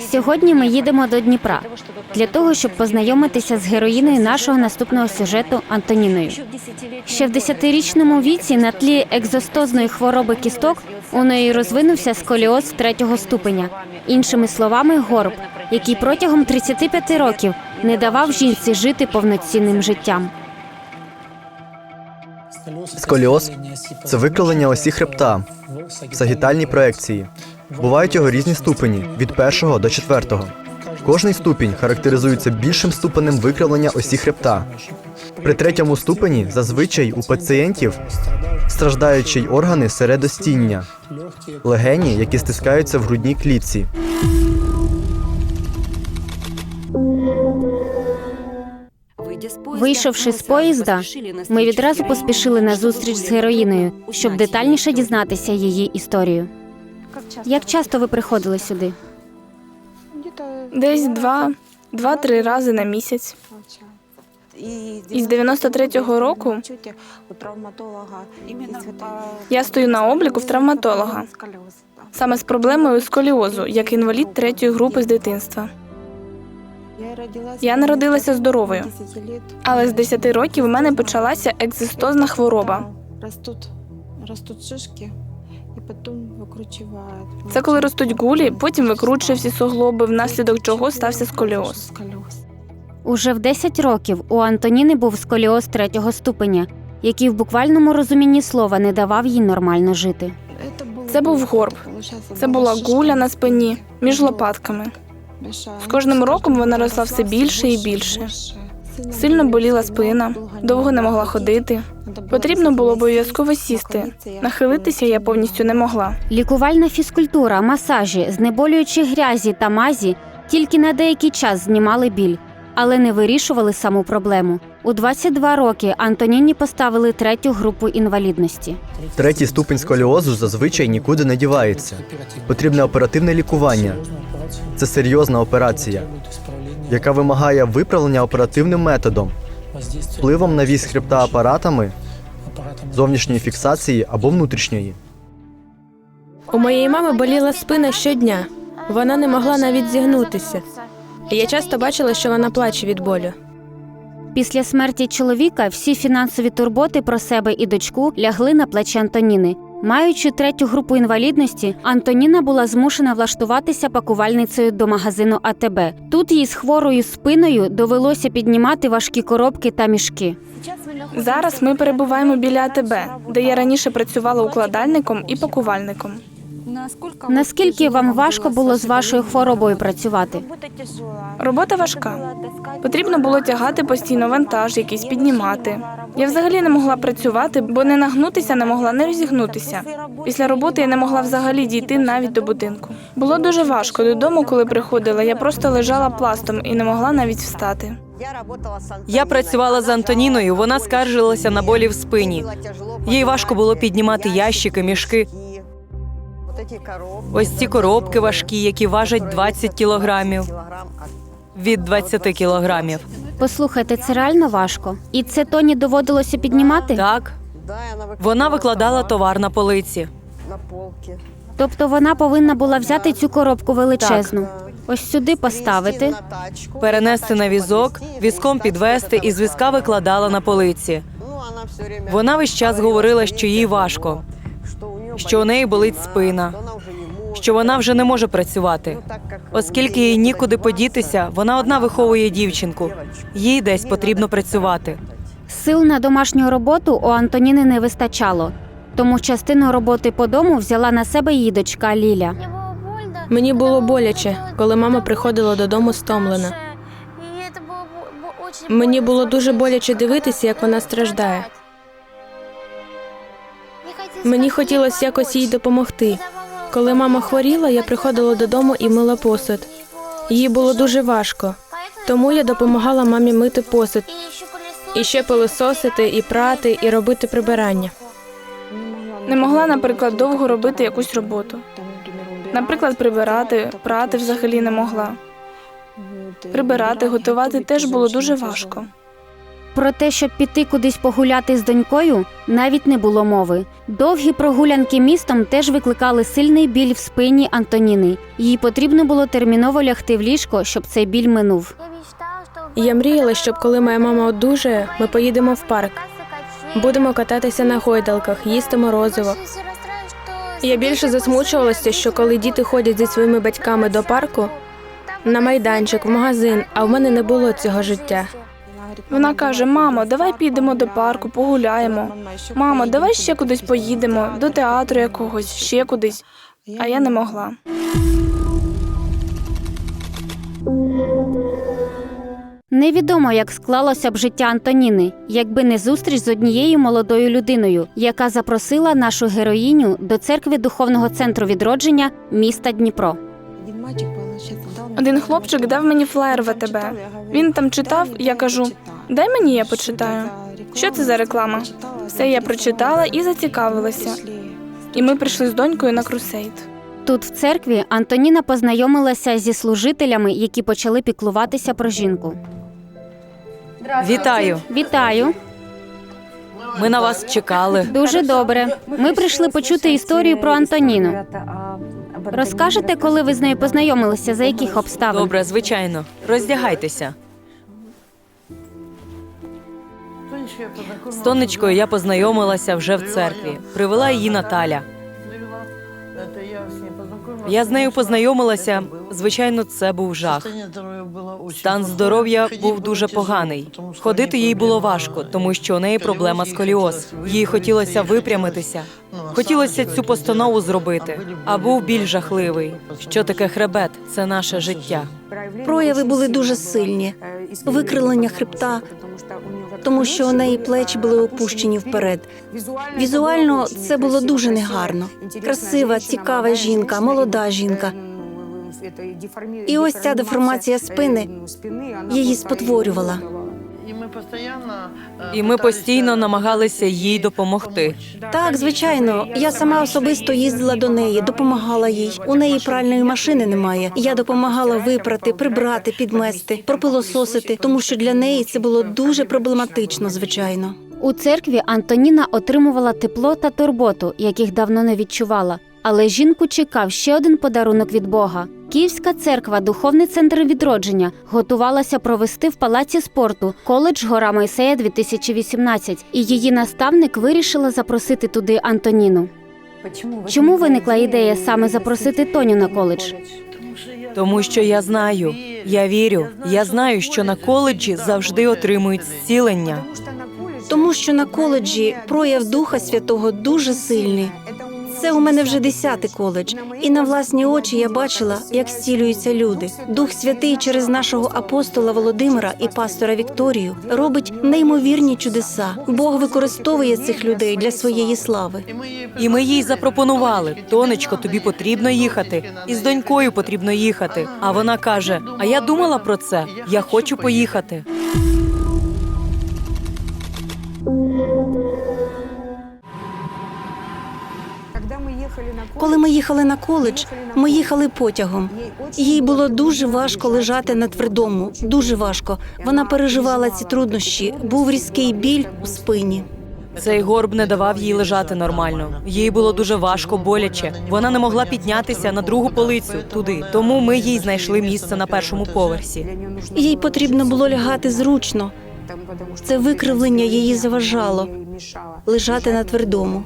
Сьогодні ми їдемо до Дніпра для того, щоб познайомитися з героїною нашого наступного сюжету Антоніною. Ще в десятирічному віці на тлі екзостозної хвороби кісток у неї розвинувся сколіоз третього ступеня, іншими словами, горб, який протягом 35 років не давав жінці жити повноцінним життям. Сколіоз це викривлення осі хребта в сагітальній проекції. Бувають його різні ступені від першого до четвертого. Кожний ступінь характеризується більшим ступенем викривлення осі хребта. При третьому ступені зазвичай у пацієнтів страждають й органи середостіння, легені, які стискаються в грудній клітці. Вийшовши з поїзда, ми відразу поспішили на зустріч з героїною, щоб детальніше дізнатися її історію. Як часто ви приходили сюди? Десь два, два-три рази на місяць. Із 93-го року Я стою на обліку в травматолога. Саме з проблемою сколіозу, як інвалід третьої групи з дитинства. Я народилася здоровою, Але з 10 років у мене почалася екзистозна хвороба. Ростуть, ростуть шишки і. Це коли ростуть гулі, потім викручує всі суглоби, внаслідок чого стався сколіоз. Сколіоз. Уже в 10 років у Антоніни був сколіоз третього ступеня, який в буквальному розумінні слова не давав їй нормально жити. Це був горб. Це була гуля на спині між лопатками. З кожним роком вона росла все більше і більше. Сильно боліла спина, довго не могла ходити. Потрібно було обов'язково сісти. Нахилитися я повністю не могла. Лікувальна фізкультура, масажі, знеболюючі грязі та мазі тільки на деякий час знімали біль, але не вирішували саму проблему. У 22 роки Антоніні поставили третю групу інвалідності. Третій ступень сколіозу зазвичай нікуди не дівається. Потрібне оперативне лікування. Це серйозна операція, яка вимагає виправлення оперативним методом, впливом на вісь хребта апаратами, зовнішньої фіксації або внутрішньої. У моєї мами боліла спина щодня. Вона не могла навіть зігнутися. Я часто бачила, що вона плаче від болю. Після смерті чоловіка всі фінансові турботи про себе і дочку лягли на плечі Антоніни. Маючи третю групу інвалідності, Антоніна була змушена влаштуватися пакувальницею до магазину АТБ. Тут їй з хворою спиною довелося піднімати важкі коробки та мішки. Зараз ми перебуваємо біля АТБ, де я раніше працювала укладальником і пакувальником. Наскільки вам важко було з вашою хворобою працювати? Робота важка. Потрібно було тягати постійно вантаж, якийсь піднімати. Я взагалі не могла працювати, бо не нагнутися не могла, не розігнутися. Після роботи я не могла взагалі дійти навіть до будинку. Було дуже важко. Додому, коли приходила, я просто лежала пластом і не могла навіть встати. Я працювала з Антоніною. Вона скаржилася на болі в спині. Їй важко було піднімати ящики, мішки. Ось ці коробки важкі, які важать 20 кілограмів. Від 20 кілограмів. Послухайте, це реально важко. І це Тоні доводилося піднімати? Так, вона викладала товар на полиці. Тобто вона повинна була взяти цю коробку величезну. Ось сюди поставити. Перенести на візок, візком підвести і з візка викладала на полиці. Вона весь час говорила, що їй важко, що у неї болить спина, що вона вже не може працювати. Оскільки їй нікуди подітися, вона одна виховує дівчинку. Їй десь потрібно працювати. Сил на домашню роботу у Антоніни не вистачало, тому частину роботи по дому взяла на себе її дочка Ліля. Мені було боляче, коли мама приходила додому стомлена. Мені було дуже боляче дивитися, як вона страждає. Мені хотілося якось їй допомогти. Коли мама хворіла, я приходила додому і мила посуд. Їй було дуже важко, тому я допомагала мамі мити посуд і ще пилососити, і прати, і робити прибирання. Не могла, наприклад, довго робити якусь роботу. Наприклад, прибирати, прати взагалі не могла. Прибирати, готувати теж було дуже важко. Про те, щоб піти кудись погуляти з донькою, навіть не було мови. Довгі прогулянки містом теж викликали сильний біль в спині Антоніни. Їй потрібно було терміново лягти в ліжко, щоб цей біль минув. Я мріяла, щоб коли моя мама одужає, ми поїдемо в парк. Будемо кататися на гойдалках, їсти морозиво. Я більше засмучувалася, що коли діти ходять зі своїми батьками до парку, на майданчик, в магазин, а в мене не було цього життя. Вона каже: Мамо, давай підемо до парку, погуляємо. Мамо, давай ще кудись поїдемо, до театру якогось, ще кудись. А я не могла. Невідомо, як склалося б життя Антоніни, якби не зустріч з однією молодою людиною, яка запросила нашу героїню до церкви духовного центру відродження міста Дніпро. Один хлопчик дав мені флаєр ВТБ. Він там читав, я кажу: дай мені, я почитаю. Що це за реклама? Все я прочитала і зацікавилася. І ми прийшли з донькою на крусейд. Тут, в церкві, Антоніна познайомилася зі служителями, які почали піклуватися про жінку. Вітаю! Вітаю, Ми на вас чекали. дуже добре. Ми прийшли почути історію про Антоніну. Розкажете, коли ви з нею познайомилися, за яких обставин? Добре, звичайно. Роздягайтеся. З Тонечкою я познайомилася вже в церкві. Привела її Наталя. Я з нею познайомилася. Звичайно, це був жах. Стан здоров'я був дуже поганий. Ходити їй було важко, тому що у неї проблема сколіоз. Їй хотілося випрямитися. Хотілося цю постанову зробити, а був біль жахливий. Що таке хребет? Це наше життя. Прояви були дуже сильні. Викривлення хребта, тому що у неї плечі були опущені вперед. Візуально це було дуже негарно. Красива, цікава жінка, молода жінка. І ось ця деформація спини її спотворювала. І ми постійно намагалися їй допомогти. Так, звичайно, я сама особисто їздила до неї, допомагала їй. У неї пральної машини немає. Я допомагала випрати, прибрати, підмести, пропилососити, тому що для неї це було дуже проблематично, звичайно. У церкві Антоніна отримувала тепло та турботу, яких давно не відчувала. Але жінку чекав ще один подарунок від Бога. Київська церква, духовний центр відродження, готувалася провести в палаці спорту коледж Гора Мойсея 2018, і її наставник вирішила запросити туди Антоніну. Чому виникла ідея саме запросити Тоню на коледж? Тому що я знаю, я вірю, я знаю, що на коледжі завжди отримують зцілення. Тому що на коледжі прояв Духа Святого дуже сильний. Це у мене вже десятий коледж, і на власні очі я бачила, як зцілюються люди. Дух Святий через нашого апостола Володимира і пастора Вікторію робить неймовірні чудеса. Бог використовує цих людей для своєї слави. І ми їй запропонували: Тонечко, тобі потрібно їхати, і з донькою потрібно їхати. А вона каже: А я думала про це. Я хочу поїхати. Коли ми їхали на коледж, ми їхали потягом. Їй було дуже важко лежати на твердому, дуже важко. Вона переживала ці труднощі. Був різкий біль у спині. Цей горб не давав їй лежати нормально. Їй було дуже важко, боляче. Вона не могла піднятися на другу полицю туди. Тому ми їй знайшли місце на першому поверсі. Їй потрібно було лягати зручно. Це викривлення її заважало лежати на твердому.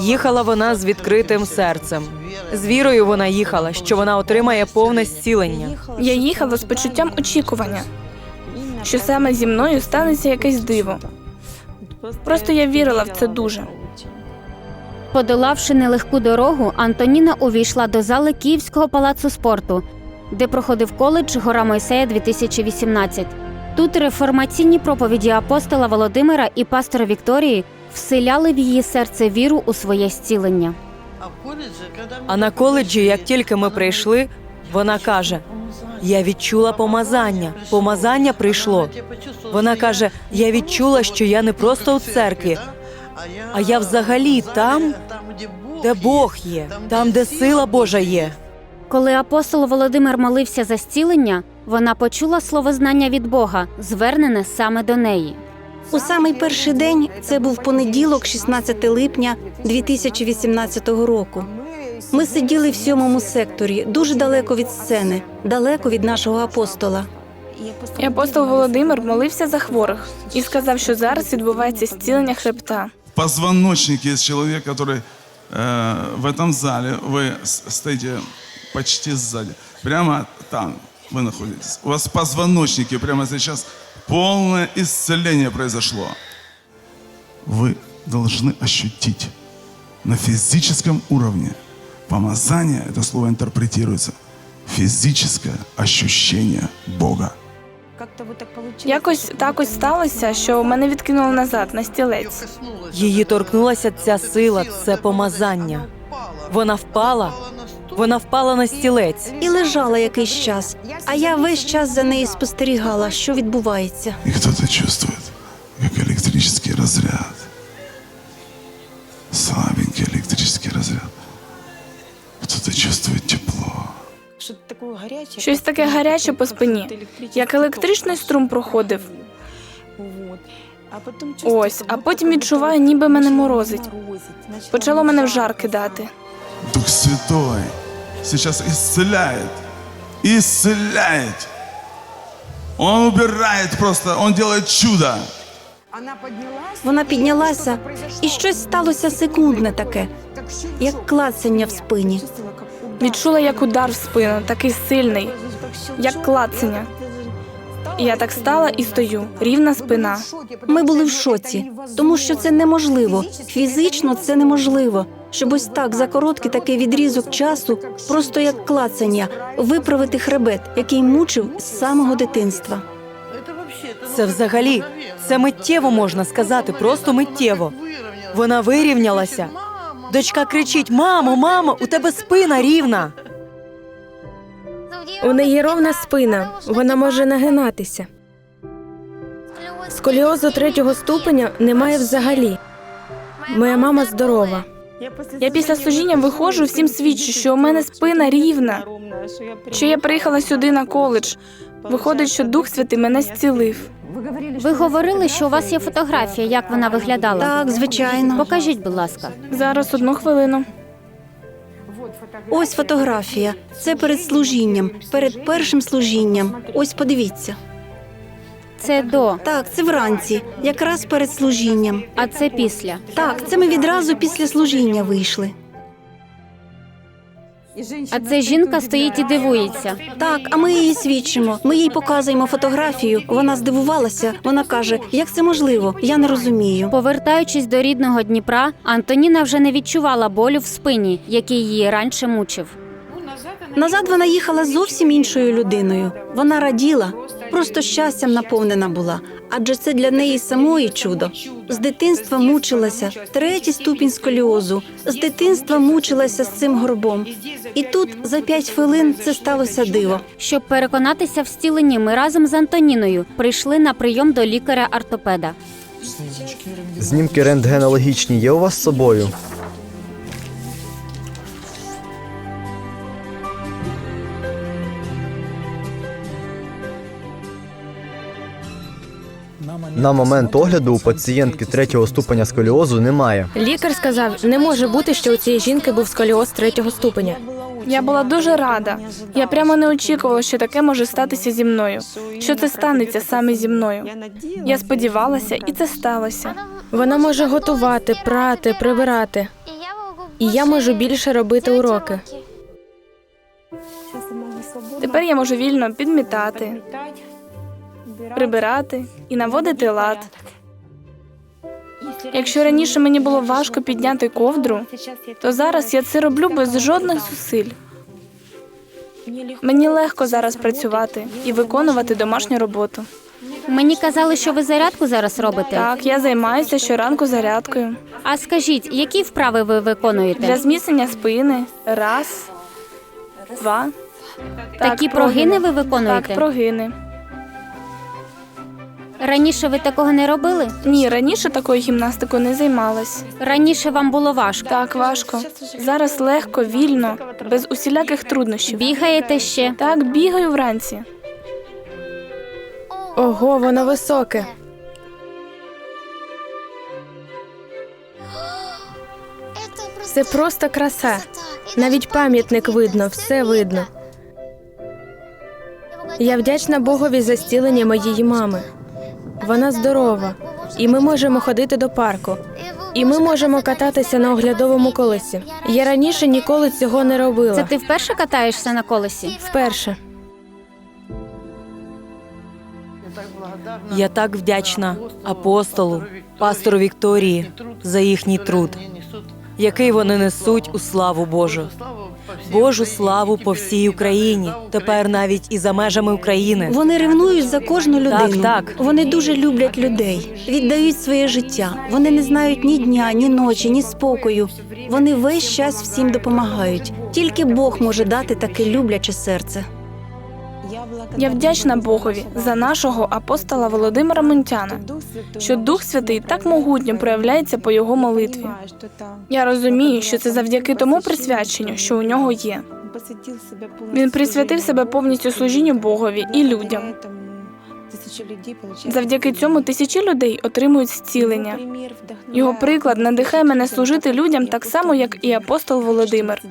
Їхала вона з відкритим серцем. З вірою вона їхала, що вона отримає повне зцілення. Я їхала з почуттям очікування, що саме зі мною станеться якесь диво. Просто я вірила в це дуже. Подолавши нелегку дорогу, Антоніна увійшла до зали Київського палацу спорту, де проходив коледж Гора Мойсея 2018. Тут реформаційні проповіді апостола Володимира і пастора Вікторії вселяли в її серце віру у своє зцілення. А на коледжі, як тільки ми прийшли, вона каже: Я відчула помазання. Помазання прийшло. Вона каже: Я відчула, що я не просто у церкві, а я взагалі там, де Бог є, там, де сила Божа є. Коли апостол Володимир молився за зцілення, вона почула слово знання від Бога, звернене саме до неї. У самий перший день це був понеділок, 16 липня 2018 року. Ми сиділи в сьомому секторі, дуже далеко від сцени, далеко від нашого апостола. І апостол Володимир молився за хворих і сказав, що зараз відбувається зцілення хребта. позвоночник есть человек, который э, в этом зале, вы с- стоите почти сзади, прямо там вы находитесь. У вас в позвоночнике прямо сейчас полное исцеление произошло. Вы должны ощутить на физическом уровне. Помазание, это слово интерпретируется, физическое ощущение Бога. Якось так ось сталося, що мене відкинуло назад на стілець. Її торкнулася ця сила, це помазання. Вона впала, вона впала на стілець. І лежала якийсь час. А я весь час за нею спостерігала, що відбувається. И кто-то чувствует, как электрический разряд. Слабенький электрический разряд. Кто-то чувствует тепло. Щось таке гаряче по спині, як електричний струм проходив. Ось, а потім відчуваю, ніби мене морозить. Почало мене в жар кидати. Дух Святой сейчас исцеляет. Исцеляет. Он убирает просто, он делает чудо. Вона піднялася, і щось сталося секундне таке, як клацання в спині. Відчула, як удар в спину, такий сильний, як клацання. І я так стала і стою, рівна спина. Ми були в шоці, тому що це неможливо. Фізично це неможливо. Щоб ось так за короткий такий відрізок часу, просто як клацання, виправити хребет, який мучив з самого дитинства. Це взагалі, це миттєво можна сказати, просто миттєво. Вона вирівнялася. Дочка кричить: Мамо, мамо, у тебе спина рівна. У неї ровна спина, вона може нагинатися. Сколіозу третього ступеня немає взагалі. Моя мама здорова. Я після служіння виходжу, всім свідчу, що у мене спина рівна, що я приїхала сюди на коледж. Виходить, що Дух Святий мене зцілив. Ви говорили, що у вас є фотографія, як вона виглядала. Так, звичайно. Покажіть, будь ласка. Зараз одну хвилину. Ось фотографія. Це перед служінням, перед першим служінням. Ось подивіться. Це до, Так, це вранці, якраз перед служінням. а це після. Так, це ми відразу після служіння вийшли. А це жінка стоїть і дивується. Так, а ми її свідчимо. Ми їй показуємо фотографію. Вона здивувалася. Вона каже: як це можливо? Я не розумію. Повертаючись до рідного Дніпра, Антоніна вже не відчувала болю в спині, який її раніше мучив. Назад вона їхала зовсім іншою людиною. Вона раділа, просто щастям наповнена була. Адже це для неї самої чудо. З дитинства мучилася третій ступінь сколіозу. З дитинства мучилася з цим горбом. І тут за п'ять хвилин це сталося диво. Щоб переконатися в зціленні, ми разом з Антоніною прийшли на прийом до лікаря-ортопеда. Знімки рентгенологічні є у вас з собою? На момент огляду у пацієнтки третього ступеня сколіозу немає. Лікар сказав, не може бути, що у цієї жінки був сколіоз третього ступеня. Я була дуже рада. Я прямо не очікувала, що таке може статися зі мною. Що це станеться саме зі мною. Я сподівалася, і це сталося. Вона може готувати, прати, прибирати. І я можу більше робити уроки. Тепер я можу вільно підмітати, прибирати і наводити лад. Якщо раніше мені було важко підняти ковдру, то зараз я це роблю без жодних зусиль. Мені легко зараз працювати і виконувати домашню роботу. Мені казали, що ви зарядку зараз робите. Так, я займаюся щоранку зарядкою А скажіть, які вправи ви виконуєте? для зміцнення спини. Раз, два. Такі прогини ви виконуєте? Так, прогини. Раніше ви такого не робили? Ні, раніше такою гімнастикою не займалась. Раніше вам було важко. Так, важко. Зараз легко, вільно, без усіляких труднощів. Бігаєте ще? Так, бігаю вранці. Ого, воно високе. Це просто краса. Навіть пам'ятник видно, все видно. Я вдячна Богові за стілення моєї мами. Вона здорова, і ми можемо ходити до парку. І ми можемо кататися на оглядовому колесі. Я раніше ніколи цього не робила. Це ти вперше катаєшся на колесі? вперше. Я так вдячна апостолу, пастору Вікторії за їхній труд, який вони несуть у славу Божу. Божу славу по всій Україні, тепер навіть і за межами України. Вони ревнують за кожну людину. так. Вони дуже люблять людей, віддають своє життя. Вони не знають ні дня, ні ночі, ні спокою. Вони весь час всім допомагають. Тільки Бог може дати таке любляче серце. Я вдячна Богові за нашого апостола Володимира Мунтяна, що Дух Святий так могутньо проявляється по його молитві. Я розумію, що це завдяки тому присвяченню, що у нього є. Він присвятив себе повністю служінню Богові і людям. Завдяки цьому тисячі людей отримують зцілення. Його приклад надихає мене служити людям так само, як і апостол Володимир.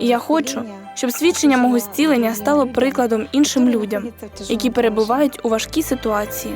І я хочу, щоб свідчення мого зцілення стало прикладом іншим людям, які перебувають у важкій ситуації.